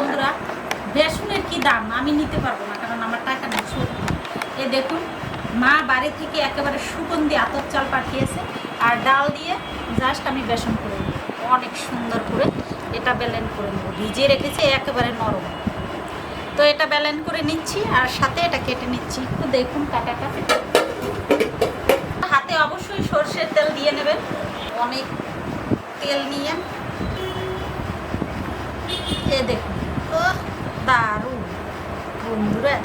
বন্ধুরা, বেসনের কি দাম? আমি নিতে পারব না, কারণ আমার টাকা নেই, সত্যি। এ দেখুন, মা বাড়ি থেকে একেবারে সুগন্ধি আতপ চাল পাঠিয়েছে, আর ডাল দিয়ে জাস্ট আমি বেসন করে অনেক সুন্দর করে এটা ব্যালেন করে নেব। ভিজিয়ে রেখেছি, একেবারে নরম। তো এটা ব্যালেন করে নিচ্ছি, আর সাথে এটা কেটে নিচ্ছি। একটু দেখুন কাটাটা হাতে অবশ্যই সর্ষের তেল দিয়ে নেবেন। অনেক তেল নিয়ে। এ দেখুন দারুণ বন্ধুরা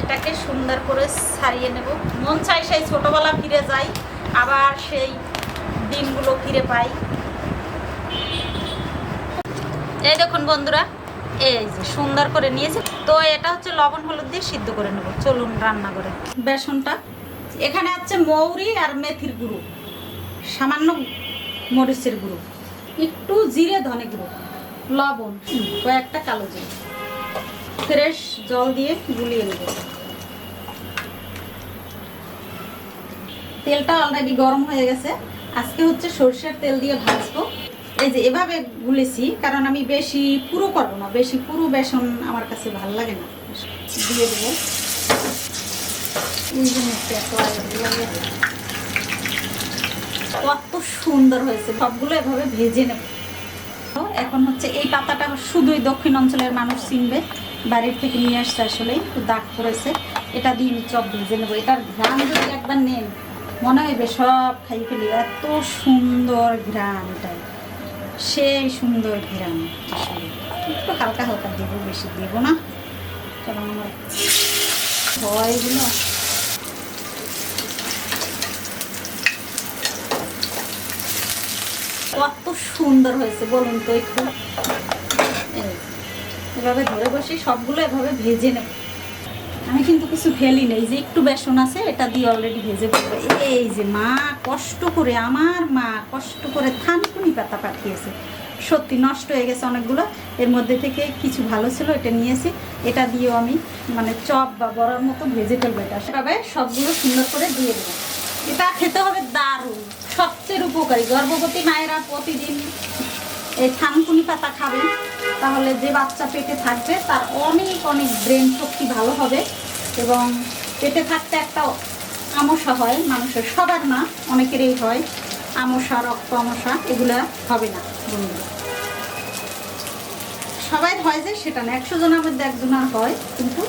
এটাকে সুন্দর করে সারিয়ে নেব। মন চাই সেই ছোটোবেলা ফিরে যাই, আবার সেই দিনগুলো ফিরে পাই। এই দেখুন বন্ধুরা, এই যে সুন্দর করে নিয়েছি। তো এটা হচ্ছে লবণ হলুদ দিয়ে সিদ্ধ করে নেব। চলুন রান্না করে। বেসনটা, এখানে আছে মৌরি আর মেথির গুঁড়ো। সামান্য মরিচের গুঁড়ো। একটু জিরে ধনে গুঁড়ো, লবণ কয়েকটা কালো জিরে। ফ্রেশ জল দিয়ে গুলিয়ে নেব। তেলটা অলরেডি গরম হয়ে গেছে। আজকে হচ্ছে সর্ষের তেল দিয়ে ভাজবো। এই যে এভাবে গুলেছি, কারণ আমি বেশি পুরো করব না, বেশি পুরো বেসন আমার কাছে ভালো লাগে না। দিয়ে দেবো এই জিনিসটা এত আগে লাগে। কত সুন্দর হয়েছে। সবগুলো এভাবে ভেজে নেব। এখন হচ্ছে এই পাতাটা শুধুই দক্ষিণ অঞ্চলের মানুষ চিনবে। বাড়ির থেকে নিয়ে আসছে আসলে, একটু দাগ পড়েছে। এটা দিয়ে আমি চপ ভেজে নেব। এটার ঘ্রাণ যদি একবার নেন, মনে হইবে সব খাই ফেলি। এত সুন্দর ঘ্রাণ এটাই সেই সুন্দর ঘ্রাণ আসলে। একটু হালকা হালকা দেবো, বেশি দেবো না। কারণ আমার হয় কত সুন্দর হয়েছে, বলুন তো একটু। এভাবে ধরে বসি সবগুলো এভাবে ভেজে নেব। আমি কিন্তু কিছু ফেলি নেই, যে একটু বেসন আছে, এটা দিয়ে অলরেডি ভেজে ফেলব। এই যে মা কষ্ট করে, আমার মা কষ্ট করে থানকুনি পাতা পাঠিয়েছে। সত্যি নষ্ট হয়ে গেছে অনেকগুলো, এর মধ্যে থেকে কিছু ভালো ছিল, এটা নিয়েছি। এটা দিয়েও আমি মানে চপ বা বড়ার মতো ভেজে ফেলব এটা। সেভাবে সবগুলো সুন্দর করে দিয়ে দেবো। এটা খেতে হবে দারুণ। সবচেয়ে উপকারী। গর্ভবতী মায়েরা প্রতিদিন এই থানকুনি পাতা খাবেন, তাহলে যে বাচ্চা পেটে থাকবে, তার অনেক অনেক ব্রেন শক্তি ভালো হবে এবং পেটে থাকতে একটা আমসা হয়, মানুষের সবার না, অনেকেরই হয় আমসা রক্ত আমসা এগুলা হবে না। বন্ধুরা সবাই হয় যে সেটা না, একশো জনের মধ্যে একজনের হয়, কিন্তু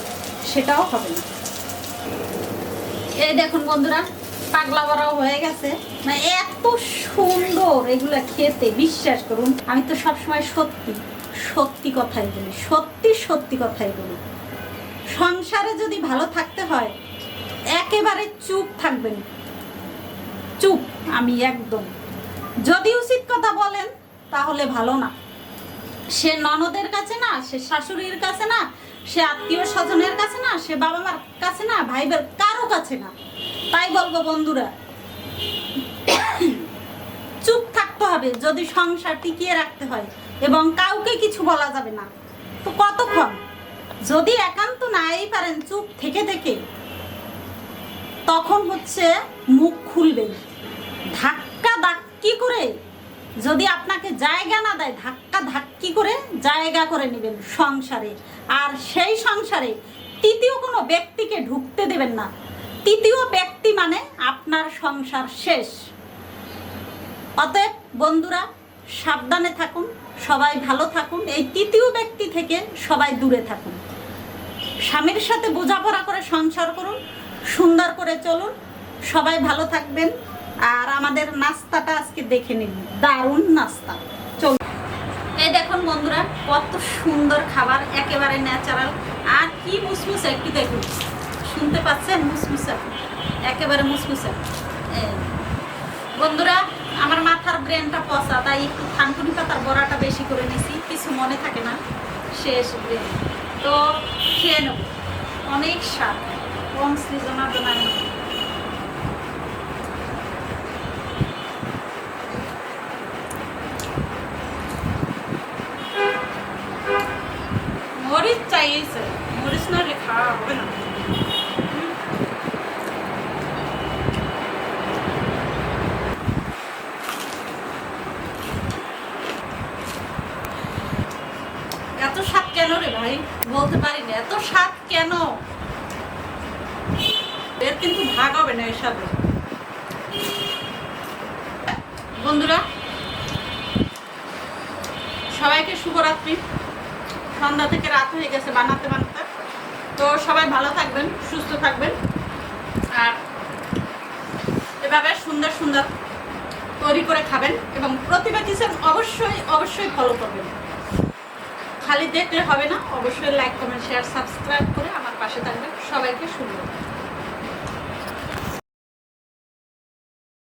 সেটাও হবে না। এই দেখুন বন্ধুরা পাগলা বড়াও হয়ে গেছে। মানে এত সুন্দর এগুলা খেতে, বিশ্বাস করুন, আমি তো সবসময় সত্যি সত্যি কথাই বলি, সত্যি সত্যি কথাই বলি। সংসারে যদি ভালো থাকতে হয়, একেবারে চুপ থাকবেন। চুপ, আমি একদম। যদি উচিত কথা বলেন, তাহলে ভালো না। সে ননদের কাছে না, সে শাশুড়ির কাছে না, সে আত্মীয় স্বজনের কাছে না, সে বাবা মার কাছে না ভাই বোন কারও কাছে না। তাই বলব বন্ধুরা, চুপ থাকতে হবে যদি সংসার টিকিয়ে রাখতে হয় এবং কাউকে কিছু বলা যাবে না। তো কতক্ষণ? যদি একান্ত নাই পারেন চুপ থেকে থেকে, তখন হচ্ছে মুখ খুলবে। ধাক্কা ধাক্কি করে যদি আপনাকে জায়গা না দেয়, ধাক্কা ধাক্কি করে জায়গা করে নেবেন সংসারে। আর সেই সংসারে তৃতীয় কোনো ব্যক্তিকে ঢুকতে দেবেন না। তৃতীয় ব্যক্তি মানে আপনার সংসার শেষ। অতএব বন্ধুরা, সাবধানে থাকুন, সবাই ভালো থাকুন, এই তৃতীয় ব্যক্তি থেকে সবাই দূরে থাকুন। স্বামীর সাথে বোঝাপড়া করে সংসার করুন, সুন্দর করে চলুন, সবাই ভালো থাকবেন, আর আমাদের নাস্তাটা আজকে দেখে নিন, দারুণ নাস্তা। চলুন। এই দেখুন বন্ধুরা, কত সুন্দর খাবার, একেবারে ন্যাচারাল আর কি মুসমুসে একটু দেখুন। শুনতে পাচ্ছেন? মুসমুসা। একেবারে মুসমুসা। বন্ধুরা, আমার মাথার ব্রেনটা পচা, তাই একটু থানকুনি পাতার বড়াটা বেশি করে নিছি। কিছু মনে থাকে না, শেষ ব্রেন। তো খেয়ে নেব। অনেক স্বাদ। কম সৃজনা জনায় মরিচ চাইছে। মরিচ না খাওয়া হবে না। কেন রে ভাই? বলতে পারি না এত স্বাদ কেন? এর কিন্তু ভাগ হবে না এর সাথে বন্ধুরা, সবাইকে শুভরাত্রি। সন্ধ্যা থেকে রাত হয়ে গেছে বানাতে বানাতে। তো সবাই ভালো থাকবেন, সুস্থ থাকবেন। আর এভাবে সুন্দর সুন্দর তৈরি করে খাবেন এবং প্রতিভা অবশ্যই অবশ্যই ফলো করবেন। খালি দেখলে হবে না। অবশ্যই লাইক কমেন্ট শেয়ার সাবস্ক্রাইব করে আমার পাশে থাকবেন। সবাইকে শুনবেন